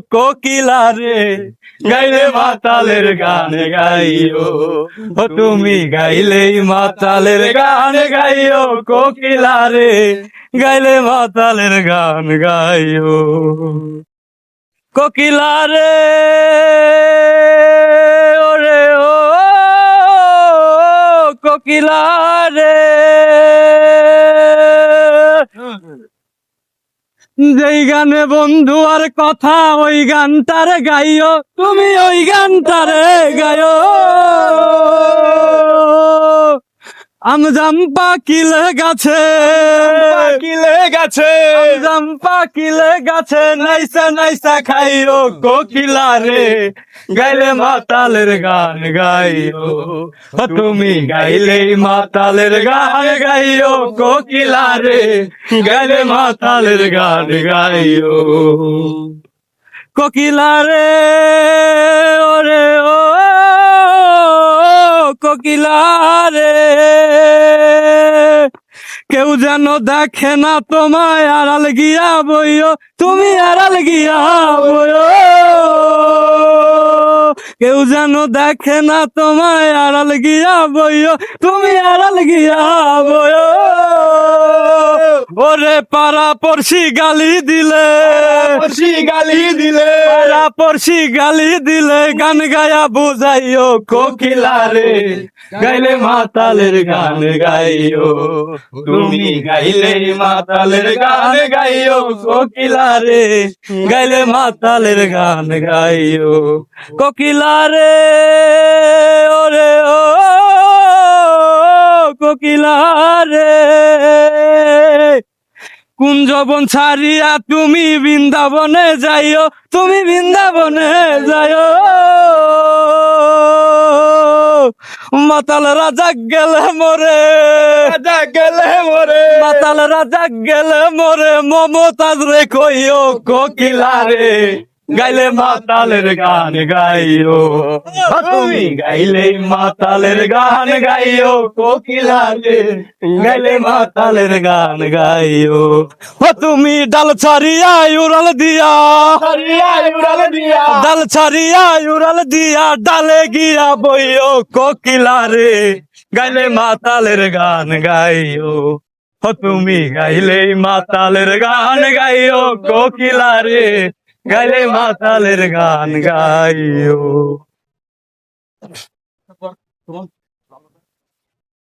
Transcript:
কোকিলা রে, গাইলে মাতালের গান গাইও। ও তুমি গাইলেই মাতালের গান গাইও, কোকিলা রে, গাইলে মাতালের গান গাইও। কোকিলা রে, ওরে ও, কোকিলা রে। যেই গানে বন্ধু আর কথা ওই গানটারে গাইও। তুমি ওই গানটারে গাইও। আমজাম পাকিলে গাছে। কিলে গেছে। আমজাম পাকিলে গাছে নাইসা নাইসা খাইও কোকিলা রে গাইলে মাতালের গান গাইও। ও তুমি গাইলে মাতালের গান গাইও কোকিলা রে গাইলে মাতালের গান গাইও। কোকিলা রে ওরে ও কোকিলা রে। কেউ যেন দেখে না তোমায় আড়াল গিয়া বইও, তুমি আড়াল গিয়া বইও। কেউ যেন দেখে না তোমায় আড়াল গিয়া বইও, তুমি আড়াল গিয়া বইও। ওরে পাড়া পড়শি গালি দিলে। পড়শি গালি দিলে। পাড়া পড়শি গালি দিলে। গান গায়া বুঝাইও কোকিলা রে গাইলে মাতালের গান গাইও। তুমি গাইলে মাতালের গান গাইও কোকিলা রে গাইলে মাতালের গান গাইও কোকিলা রে ওরে ও কোকিলা রে কুঞ্জবন ছাড়িয়া তুমি বৃন্দাবনে যাইও তুমি বৃন্দাবনে যাইও। মাতাল রাজা গেলে মরে। রাজা গেলে মরে। মাতাল রাজা গেলে মরে। মমতাজ রে কইও কোকিলা রে গাইলে মাতালের গান গাইও। তুমি গাইলে মাতালের গান গাইও কোকিলা রে গাইলে মাতালের গান গাইও। ও তুমি ডাল ছাড়িয়া উড়াল দিয়া উড়ালে দিয়া। ডাল ছাড়িয়া উড়াল দিয়া ডালে গিয়া বইও কোকিলা রে গাইলে মাতালের গান গাইও। ও তুমি গাইলে মাতালের গান গাইও কোকিলা রে গাইলে মাতালের গান গাইও।